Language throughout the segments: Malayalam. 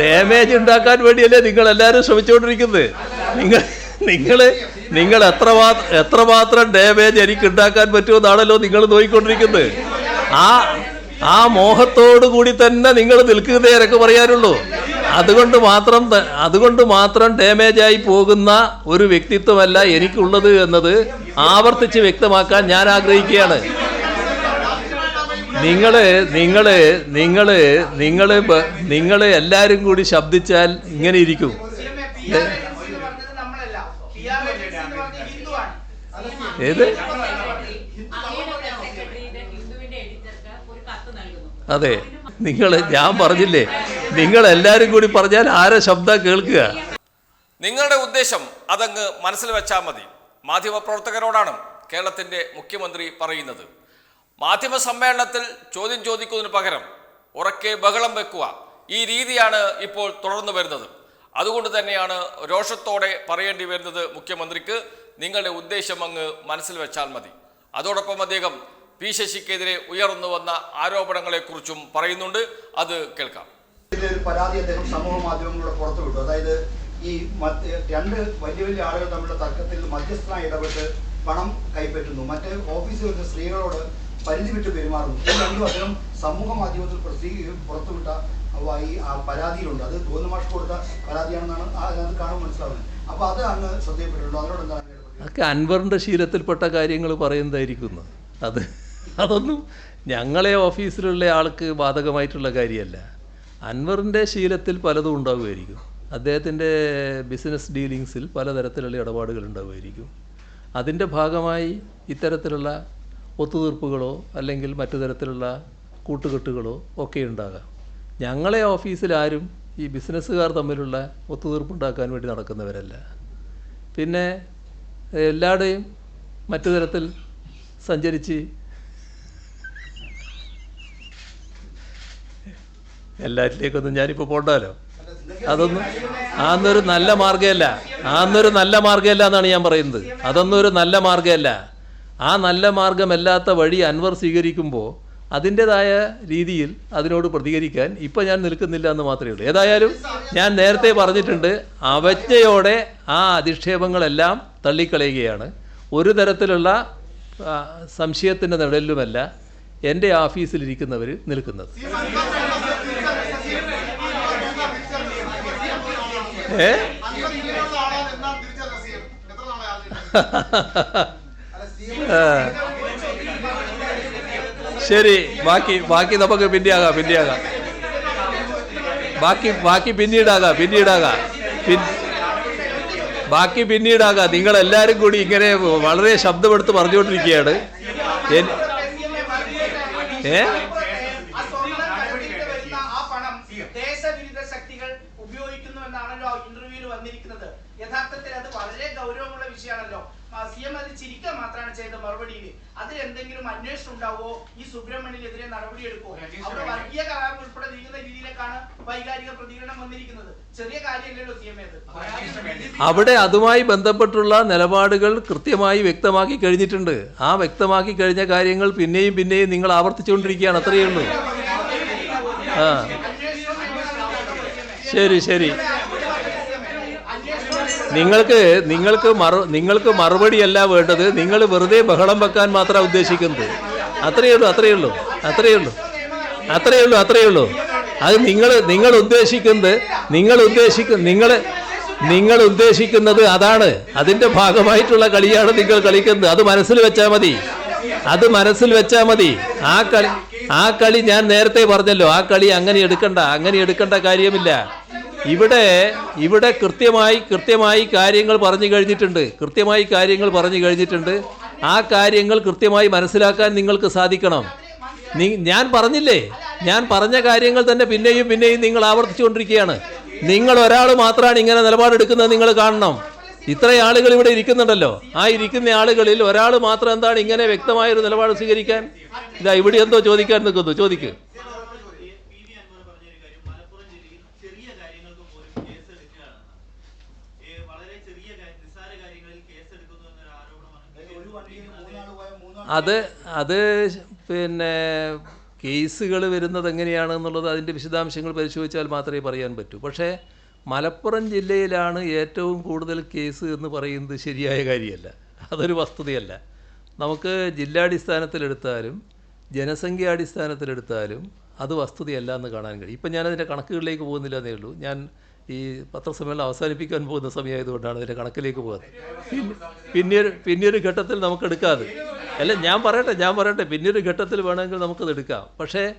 ഡാമേജ് ഉണ്ടാക്കാൻ വേണ്ടിയല്ലേ നിങ്ങൾ എല്ലാവരും ശ്രമിച്ചുകൊണ്ടിരിക്കുന്നത്. നിങ്ങൾ നിങ്ങൾ നിങ്ങൾ എത്ര എത്ര എത്രമാത്രം ഡാമേജ് എനിക്ക് ഉണ്ടാക്കാൻ പറ്റുമെന്നാണല്ലോ നിങ്ങൾ നോക്കിക്കൊണ്ടിരിക്കുന്നത് ആ ആ മോഹത്തോടു കൂടി തന്നെ നിങ്ങൾ നിൽക്കുന്നതേ പറയാനുള്ളൂ. അതുകൊണ്ട് മാത്രം അതുകൊണ്ട് മാത്രം ഡാമേജ് ആയി പോകുന്ന ഒരു വ്യക്തിത്വമല്ല എനിക്കുള്ളത് എന്നത് ആവർത്തിച്ച് വ്യക്തമാക്കാൻ ഞാൻ ആഗ്രഹിക്കുകയാണ്. നിങ്ങൾ നിങ്ങൾ നിങ്ങൾ നിങ്ങൾ നിങ്ങൾ എല്ലാരും കൂടി ശബ്ദിച്ചാൽ ഇങ്ങനെ ഇരിക്കും. ഏത്? അതെ. നിങ്ങൾ ഞാൻ പറഞ്ഞില്ലേ? നിങ്ങൾ എല്ലാരും കൂടി പറഞ്ഞാൽ ആരെ ശബ്ദം കേൾക്കുക? നിങ്ങളുടെ ഉദ്ദേശം അതങ്ങ് മനസ്സിൽ വെച്ചാൽ മതി. മാധ്യമപ്രവർത്തകരോടാണ് കേരളത്തിന്റെ മുഖ്യമന്ത്രി പറയുന്നത്. മാധ്യമ സമ്മേളനത്തിൽ ചോദ്യം ചോദിക്കുന്നതിന് പകരം ഉറക്കെ ബഹളം വെക്കുക ഈ രീതിയാണ് ഇപ്പോൾ തുടർന്നു വരുന്നത്. അതുകൊണ്ട് തന്നെയാണ് രോഷത്തോടെ പറയേണ്ടി വരുന്നത് മുഖ്യമന്ത്രിക്ക്. നിങ്ങളുടെ ഉദ്ദേശം അങ്ങ് മനസ്സിൽ വെച്ചാൽ മതി. അതോടൊപ്പം അദ്ദേഹം പി ശശിക്കെതിരെ ഉയർന്നു വന്ന ആരോപണങ്ങളെക്കുറിച്ചും പറയുന്നുണ്ട്. അത് കേൾക്കാം. ഒരു പരാതി അദ്ദേഹം സമൂഹ മാധ്യമങ്ങളിലൂടെ പുറത്തുവിട്ടു അതായത് ഈ രണ്ട് വലിയ വലിയ ആളുകൾ തമ്മിലുള്ള തർക്കത്തിൽ മധ്യസ്ഥനായി ഇടപെട്ട് പണം കൈപ്പറ്റുന്നു. മറ്റേ ഓഫീസിൽ വരുന്ന സ്ത്രീകളോട് പരിധി വിട്ട് പെരുമാറുന്നു രണ്ടും അദ്ദേഹം സമൂഹ മാധ്യമത്തിൽ പ്രസിദ്ധീകരിക്കും പുറത്തുവിട്ട ഈ പരാതിയിലുണ്ട്. അത് ഗോവിന്ദമാഷ് കൊടുത്ത പരാതിയാണെന്നാണ് അതിനകത്ത് കാണുമ്പോൾ മനസ്സിലാവുന്നത്. അപ്പൊ അത് അങ്ങ് ശ്രദ്ധയപ്പെട്ടിട്ടുണ്ടോ അതിനോട് എന്താണ്? അതൊക്കെ അൻവറിന്റെ ശീലത്തിൽപ്പെട്ട കാര്യങ്ങൾ പറയുന്നതായിരിക്കുന്നു. അത് അതൊന്നും ഞങ്ങളെ ഓഫീസിലുള്ള ആൾക്ക് ബാധകമായിട്ടുള്ള കാര്യമല്ല. അൻവറിന്റെ ശീലത്തിൽ പലതും ഉണ്ടാവുമായിരിക്കും. അദ്ദേഹത്തിന്റെ ബിസിനസ് ഡീലിങ്സിൽ പലതരത്തിലുള്ള ഇടപാടുകൾ ഉണ്ടാവുമായിരിക്കും. അതിന്റെ ഭാഗമായി ഇത്തരത്തിലുള്ള ഒത്തുതീർപ്പുകളോ അല്ലെങ്കിൽ മറ്റു തരത്തിലുള്ള കൂട്ടുകെട്ടുകളോ ഒക്കെ ഉണ്ടാകാം. ഞങ്ങളെ ഓഫീസിൽ ആരും ഈ ബിസിനസ്സുകാർ തമ്മിലുള്ള ഒത്തുതീർപ്പുണ്ടാക്കാൻ വേണ്ടി നടക്കുന്നവരല്ല. പിന്നെ എല്ലാവരുടെയും മറ്റു തരത്തിൽ സഞ്ചരിച്ച് എല്ലാറ്റിലേക്കൊന്നും ഞാനിപ്പോൾ പോണ്ടാലോ? അതൊന്നും ആന്നൊരു നല്ല മാർഗമല്ല ആന്നൊരു നല്ല മാർഗമല്ല എന്നാണ് ഞാൻ പറയുന്നത്. അതൊന്നും ഒരു നല്ല മാർഗമല്ല. ആ നല്ല മാർഗമല്ലാത്ത വഴി അൻവർ സ്വീകരിക്കുമ്പോൾ അതിന്റെതായ രീതിയിൽ അതിനോട് പ്രതികരിക്കാൻ ഇപ്പം ഞാൻ നിൽക്കുന്നില്ല എന്ന് മാത്രമേ ഉള്ളൂ. ഏതായാലും ഞാൻ നേരത്തെ പറഞ്ഞിട്ടുണ്ട് അവജ്ഞയോടെ ആ അധിക്ഷേപങ്ങളെല്ലാം തള്ളിക്കളയുകയാണ്. ഒരു തരത്തിലുള്ള സംശയത്തിന്റെ നിഴലിലുമല്ല എന്റെ ഓഫീസിലിരിക്കുന്നവർ നിൽക്കുന്നത്. ഏ. ശരി ബാക്കി ബാക്കി നമുക്ക് പിന്നെയാകാം പിന്നെയാകാം. ബാക്കി ബാക്കി പിന്നീടാകാം പിന്നീടാകാം. ബാക്കി പിന്നീടാകാം. നിങ്ങൾ എല്ലാവരും കൂടി ഇങ്ങനെ വളരെ ശബ്ദമെടുത്ത് പറഞ്ഞുകൊണ്ടിരിക്കുകയാണ്. ഏ? ഉപയോഗിക്കുന്നു എന്നാണല്ലോ ഇന്റർവ്യൂവിൽ വന്നിരിക്കുന്നത്. യഥാർത്ഥത്തിൽ അത് വളരെ ഗൗരവമുള്ള വിഷയമാണല്ലോ. സി എം അത് ചിരിക്കുക മാത്രമാണ് ചെയ്ത മറുപടിയിൽ അതിൽ എന്തെങ്കിലും അന്വേഷണം ഉണ്ടാവോ? ഈ സുബ്രഹ്മണ്യനെതിരെ നടപടി എടുക്കുമോ അവിടെ വർഗീയ കലാപം ഉൾപ്പെടെ നീങ്ങുന്ന രീതിയിലേക്കാണ് വൈകാരിക പ്രതികരണം വന്നിരിക്കുന്നത്. ചെറിയ കാര്യമല്ലല്ലോ സി എം അത് അവിടെ അതുമായി ബന്ധപ്പെട്ടുള്ള നിലപാടുകൾ കൃത്യമായി വ്യക്തമാക്കി കഴിഞ്ഞിട്ടുണ്ട്. ആ വ്യക്തമാക്കി കഴിഞ്ഞ കാര്യങ്ങൾ പിന്നെയും പിന്നെയും നിങ്ങൾ ആവർത്തിച്ചുകൊണ്ടിരിക്കുകയാണ്. അത്രയേ ഉള്ളൂ. ആ. ശരി ശരി. നിങ്ങൾക്ക് നിങ്ങൾക്ക് മറു നിങ്ങൾക്ക് മറുപടിയല്ല വേണ്ടത്. നിങ്ങൾ വെറുതെ ബഹളം വെക്കാൻ മാത്രമാണ് ഉദ്ദേശിക്കുന്നത്. അത്രയേ ഉള്ളൂ അത്രയേ ഉള്ളൂ അത്രയേ ഉള്ളൂ. അത്രയേ ഉള്ളൂ അത്രയേ ഉള്ളൂ. അത് നിങ്ങൾ നിങ്ങൾ ഉദ്ദേശിക്കുന്നത് നിങ്ങൾ ഉദ്ദേശിക്കുന്ന നിങ്ങൾ നിങ്ങൾ ഉദ്ദേശിക്കുന്നത് അതാണ്. അതിന്റെ ഭാഗമായിട്ടുള്ള കളിയാണ് നിങ്ങൾ കളിക്കുന്നത്. അത് മനസ്സിൽ വെച്ചാൽ മതി. അത് മനസ്സിൽ വെച്ചാൽ മതി. ആ കളി ആ കളി ഞാൻ നേരത്തെ പറഞ്ഞല്ലോ. ആ കളി അങ്ങനെ എടുക്കണ്ട അങ്ങനെ എടുക്കേണ്ട കാര്യമില്ല. ഇവിടെ ഇവിടെ കൃത്യമായി കൃത്യമായി കാര്യങ്ങൾ പറഞ്ഞു കഴിഞ്ഞിട്ടുണ്ട്. കൃത്യമായി കാര്യങ്ങൾ പറഞ്ഞു കഴിഞ്ഞിട്ടുണ്ട്. ആ കാര്യങ്ങൾ കൃത്യമായി മനസ്സിലാക്കാൻ നിങ്ങൾക്ക് സാധിക്കണം. ഞാൻ പറഞ്ഞില്ലേ? ഞാൻ പറഞ്ഞ കാര്യങ്ങൾ തന്നെ പിന്നെയും പിന്നെയും നിങ്ങൾ ആവർത്തിച്ചുകൊണ്ടിരിക്കുകയാണ്. നിങ്ങൾ ഒരാൾ മാത്രമാണ് ഇങ്ങനെ നിലപാടെടുക്കുന്നത് നിങ്ങൾ കാണണം. ഇത്ര ആളുകൾ ഇവിടെ ഇരിക്കുന്നുണ്ടല്ലോ. ആ ഇരിക്കുന്ന ആളുകളിൽ ഒരാൾ മാത്രം എന്താണ് ഇങ്ങനെ വ്യക്തമായൊരു നിലപാട് സ്വീകരിക്കാൻ? ഇതാ ഇവിടെ എന്തോ ചോദിക്കാൻ നിൽക്കുന്നു. ചോദിക്ക്. അത് അത് പിന്നെ കേസുകൾ വരുന്നത് എങ്ങനെയാണെന്നുള്ളത് അതിന്റെ വിശദാംശങ്ങൾ പരിശോധിച്ചാൽ മാത്രമേ പറയാൻ പറ്റൂ. പക്ഷേ മലപ്പുറം ജില്ലയിലാണ് ഏറ്റവും കൂടുതൽ കേസ് എന്ന് പറയുന്നത് ശരിയായ കാര്യമല്ല. അതൊരു വസ്തുതയല്ല. നമുക്ക് ജില്ലാടിസ്ഥാനത്തിലെടുത്താലും ജനസംഖ്യാടിസ്ഥാനത്തിലെടുത്താലും അത് വസ്തുതയല്ല എന്ന് കാണാൻ കഴിയും. ഇപ്പം ഞാനതിന്റെ കണക്കുകളിലേക്ക് പോകുന്നില്ല എന്നേ ഉള്ളൂ. ഞാൻ ഈ പത്രസമ്മേളനം അവസാനിപ്പിക്കാൻ പോകുന്ന സമയമായതുകൊണ്ടാണ് അതിന്റെ കണക്കിലേക്ക് പോകുന്നത് പിന്നെ പിന്നീട് പിന്നീട് ഘട്ടത്തിൽ നമുക്ക് എടുക്കാതെ അല്ല ഞാൻ പറയട്ടെ ഞാൻ പറയട്ടെ. പിന്നീട് ഘട്ടത്തിൽ വേണമെങ്കിൽ നമുക്കത് എടുക്കാം പക്ഷേ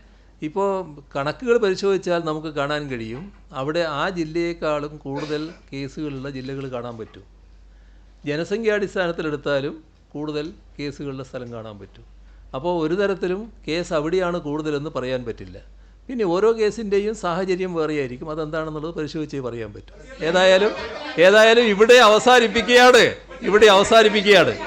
ഇപ്പോൾ കണക്കുകൾ പരിശോധിച്ചാൽ നമുക്ക് കാണാൻ കഴിയും. അവിടെ ആ ജില്ലയേക്കാളും കൂടുതൽ കേസുകളുള്ള ജില്ലകൾ കാണാൻ പറ്റും. ജനസംഖ്യാടിസ്ഥാനത്തിലെടുത്താലും കൂടുതൽ കേസുകളുടെ സ്ഥലം കാണാൻ പറ്റും. അപ്പോൾ ഒരു തരത്തിലും കേസ് അവിടെയാണ് കൂടുതലെന്ന് പറയാൻ പറ്റില്ല. പിന്നെ ഓരോ കേസിന്റെയും സാഹചര്യം വേറെയായിരിക്കും. അതെന്താണെന്നുള്ളത് പരിശോധിച്ചേ പറയാൻ പറ്റും. ഏതായാലും ഏതായാലും ഇവിടെ അവസാനിപ്പിക്കുകയാണ്. ഇവിടെ അവസാനിപ്പിക്കുകയാണ്.